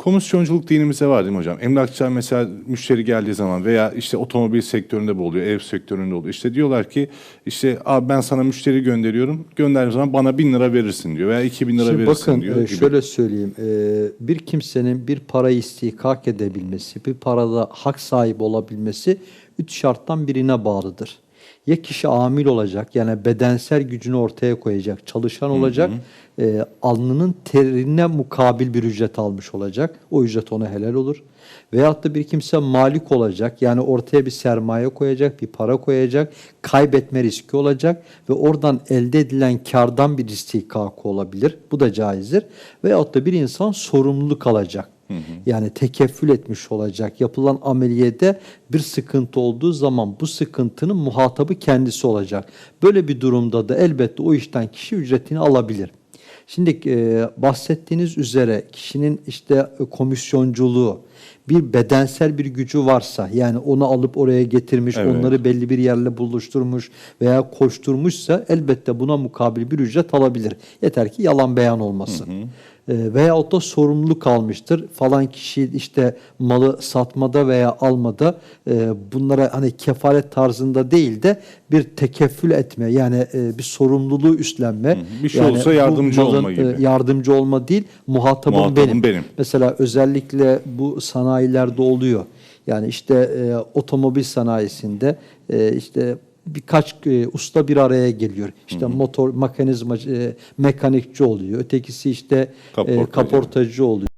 Komisyonculuk dinimizde var değil mi hocam? Emlakçılar mesela müşteri geldiği zaman veya işte otomobil sektöründe bu oluyor, ev sektöründe oluyor. İşte diyorlar ki işte abi ben sana müşteri gönderiyorum. Gönderdiğim zaman bana bin lira verirsin diyor veya iki bin lira Şimdi verirsin bakın diyor. e, gibi. şöyle söyleyeyim. E, bir kimsenin bir parayı istihkak edebilmesi, bir parada hak sahibi olabilmesi üç şarttan birine bağlıdır. Ya kişi amil olacak yani bedensel gücünü ortaya koyacak, çalışan olacak, e, alnının terine mukabil bir ücret almış olacak. O ücret ona helal olur. Veyahut da bir kimse malik olacak yani ortaya bir sermaye koyacak, bir para koyacak, kaybetme riski olacak ve oradan elde edilen kardan bir istihkakı olabilir. Bu da caizdir. Veyahut da bir insan sorumluluk alacak. Yani tekeffül etmiş olacak. Yapılan ameliyede bir sıkıntı olduğu zaman bu sıkıntının muhatabı kendisi olacak. Böyle bir durumda da elbette o işten kişi ücretini alabilir. Şimdi e, bahsettiğiniz üzere kişinin işte e, komisyonculuğu bir bedensel bir gücü varsa yani onu alıp oraya getirmiş, Evet. onları belli bir yerle buluşturmuş veya koşturmuşsa elbette buna mukabil bir ücret alabilir. Yeter ki yalan beyan olmasın. E, veyahut da sorumluluk almıştır. Falan kişi işte malı satmada veya almada e, bunlara hani kefalet tarzında değil de bir tekeffül etme yani e, bir sorumluluğu üstlenme. Bir şey Yani olsa yardımcı malın, olma gibi. e, yardımcı olma değil, muhatabım, Muhatabım benim. benim. Mesela özellikle bu sanayilerde oluyor. Yani işte e, otomobil sanayisinde e, işte birkaç e, usta bir araya geliyor. İşte motor mekanizma e, mekanikçi oluyor. Ötekisi işte e, Kaportacı. kaportacı oluyor.